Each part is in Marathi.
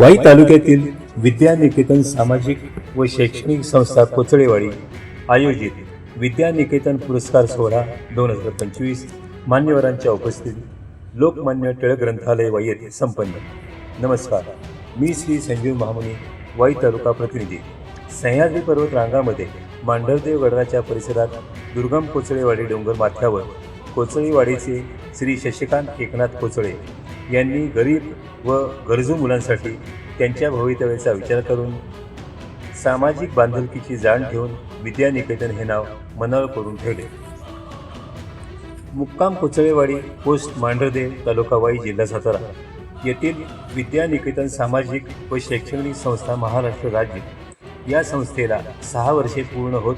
वाई तालुक्यातील विद्यानिकेतन सामाजिक व शैक्षणिक संस्था कोचळेवाडी आयोजित विद्यानिकेतन पुरस्कार सोहळा दोन हजार पंचवीस मान्यवरांच्या उपस्थितीत लोकमान्य टिळक ग्रंथालय वाई येथे संपन्न. नमस्कार. मी श्री संजीव महामुनी वाई तालुका प्रतिनिधी. सह्याद्री पर्वत रांगामध्ये मांढरदेव गडाच्या परिसरात दुर्गम कोचळेवाडी डोंगर माथ्यावर कोचळीवाडीचे श्री शशिकांत एकनाथ कोचळे यांनी गरीब व गरजू मुलांसाठी त्यांच्या भवितव्याचा विचार करून सामाजिक बांधिलकीची जाण ठेवून विद्यानिकेतन हे नाव मनावर करून ठेवले. मुक्काम कोचळेवाडी पोस्ट मांढरदेव तालुका वाई जिल्हा सातारा येथील विद्यानिकेतन सामाजिक व शैक्षणिक संस्था महाराष्ट्र राज्य या संस्थेला सहा वर्षे पूर्ण होत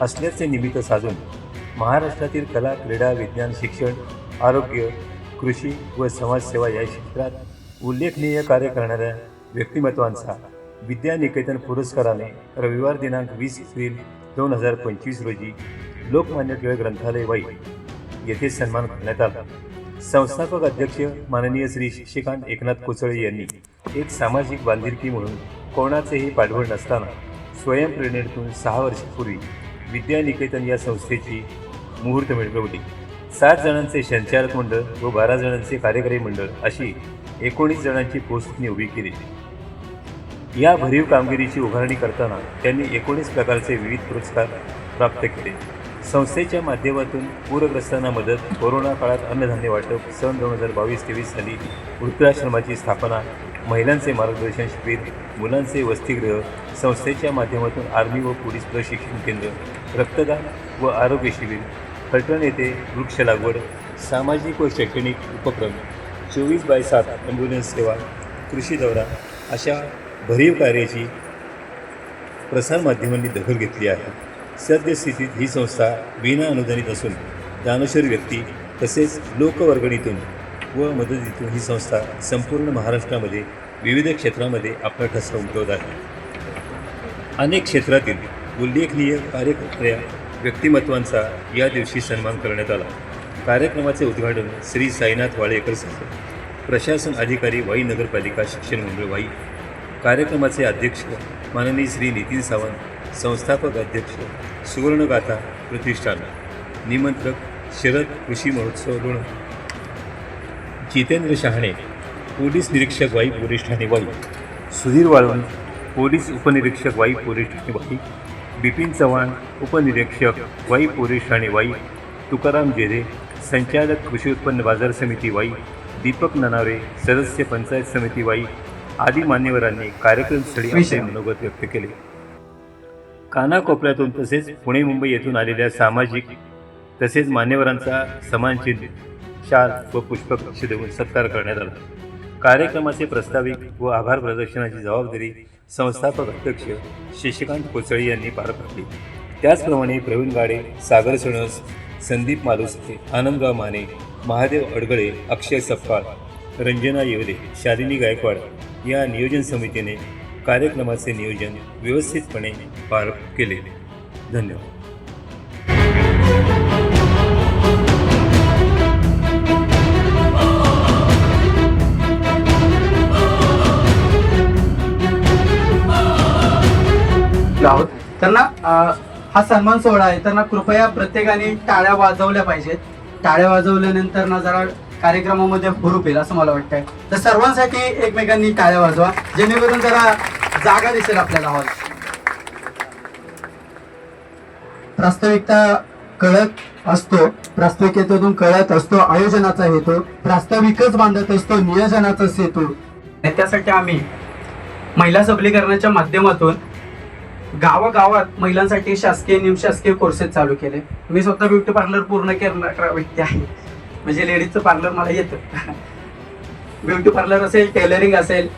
असल्याचे निमित्त साधून महाराष्ट्रातील कला क्रीडा विज्ञान शिक्षण आरोग्य कृषी व समाजसेवा या क्षेत्रात उल्लेखनीय कार्य करणाऱ्या व्यक्तिमत्वांचा विद्यानिकेतन पुरस्काराने रविवार दिनांक वीस एप्रिल दोन हजार पंचवीस रोजी लोकमान्य टिळक ग्रंथालय वाई येथे सन्मान करण्यात आला. संस्थापक अध्यक्ष माननीय श्री शशिकांत एकनाथ कोचळे यांनी एक सामाजिक बांधिलकी म्हणून कोणाचेही पाठबळ नसताना स्वयंप्रेरणेतून सहा वर्षापूर्वी विद्यानिकेतन या संस्थेची मुहूर्त मिळवली. सात जणांचे संचालक मंडळ व बारा जणांचे कार्यकारी मंडळ अशी एकोणीस जणांची पोस्टनी उभी केली. या भरीव कामगिरीची उभारणी करताना त्यांनी एकोणीस प्रकारचे विविध पुरस्कार प्राप्त केले. संस्थेच्या माध्यमातून पूरग्रस्तांना मदत कोरोना काळात अन्नधान्य वाटप सन दोन हजार बावीस तेवीस साली वृद्धाश्रमाची स्थापना महिलांचे मार्गदर्शन शिबिर मुलांचे वसतिगृह संस्थेच्या माध्यमातून आर्मी व पोलीस प्रशिक्षण केंद्र रक्तदान व आरोग्य शिबिर फलटण येथे वृक्ष लागवड सामाजिक व शैक्षणिक उपक्रम चोवीस बाय सात ॲम्ब्युलन्स सेवा कृषी दौरा अशा भरीव कार्याची प्रसारमाध्यमांनी दखल घेतली आहे. सद्यस्थितीत ही संस्था विना अनुदानित असून दानशूर व्यक्ती तसेच लोकवर्गणीतून व मदतीतून ही संस्था संपूर्ण महाराष्ट्रामध्ये विविध क्षेत्रामध्ये आपला ठसा उमटवत आहे. अनेक क्षेत्रातील उल्लेखनीय कार्यकर्त्या व्यक्तिमत्वांचा या दिवशी सन्मान करण्यात आला. कार्यक्रमाचे उद्घाटन श्री साईनाथ वाळेकर सह प्रशासन अधिकारी वाई नगरपालिका शिक्षण मंडळ वाई कार्यक्रमाचे अध्यक्ष माननीय श्री नितीन सावंत संस्थापक अध्यक्ष सुवर्णगाथा प्रतिष्ठान निमंत्रक शरद कृषी महोत्सव ऋण जितेंद्र शहाणे पोलीस निरीक्षक वाई पोलीस ठाणे वाई सुधीर वाळवण पोलीस उपनिरीक्षक वाई पोलीस ठाणे वाई बिपिन चव्हाण उपनिरीक्षक वाई पोलीस ठाणे वाई तुकाराम जेरे संचालक कृषी उत्पन्न बाजार समिती वाई दीपक ननावरे सदस्य पंचायत समिती वाई आदी मान्यवरांनी कार्यक्रमस्थळी आपले मनोगत व्यक्त केले. कानाकोपऱ्यातून तसेच पुणे मुंबई येथून आलेल्या सामाजिक तसेच मान्यवरांचा समान चिन्ह शाल व पुष्पगुच्छ देऊन सत्कार करण्यात आला. कार्यक्रमाचे प्रस्ताविक व आभार प्रदर्शनाची जबाबदारी संस्थापक अध्यक्ष शशिकांत कोचळी यांनी पार पाडली. त्याचप्रमाणे प्रवीण गाडे सागर सणस संदीप मालुसके आनंदराव माने महादेव अडगळे अक्षय सप्पाळ रंजना येवले शालिनी गायकवाड या नियोजन समितीने कार्यक्रमाचे नियोजन व्यवस्थितपणे पार केले. धन्यवाद. त्यांना हा सन्मान सोहळा आहे. त्यांना कृपया प्रत्येकाने टाळ्या वाजवल्या पाहिजेत. टाळ्या वाजवल्यानंतर ना जरा कार्यक्रमामध्ये हुरूप येईल असं मला वाटतंय. तर सर्वांसाठी एकमेकांनी टाळ्या वाजवा जेणेकरून जरा जागा दिसेल आपल्याला हॉल. प्रास्ताविकता कळत असतो प्रास्ताविकतेतून कळत असतो आयोजनाचा हेतू प्रास्ताविकच बांधत असतो नियोजनाचाच हेतू त्यासाठी आम्ही महिला सबलीकरणाच्या माध्यमातून गावागावात महिलांसाठी शासकीय निमशासकीय कोर्सेस चालू केले. मी स्वतः ब्युटी पार्लर पूर्ण करणारा व्यक्ती आहे. म्हणजे लेडीजचं पार्लर मला येतं. ब्युटी पार्लर असेल टेलरिंग असेल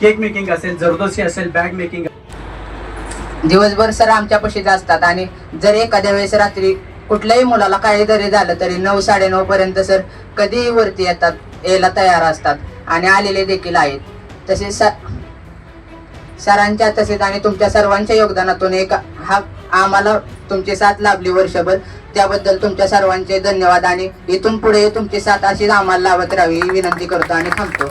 केक मेकिंग असेल जरदोशी असेल बॅग मेकिंग दिवसभर सर आमच्यापाशीच असतात आणि जर एखाद्या वेळेस रात्री कुठल्याही मुलाला काही जरी झालं तरी नऊ साडेनऊ पर्यंत सर कधीही वरती येतात यायला तयार असतात. आणि आलेले देखील आहेत. तसेच स- सरांच्या तसेच आणि तुमच्या सर्वांच्या योगदानातून एक हा आम्हाला तुमची साथ लाभली वर्षभर. त्याबद्दल तुमच्या सर्वांचे धन्यवाद आणि इथून पुढे तुमची साथ अशीच आम्हाला लावत राहावी विनंती करतो आणि थांबतो.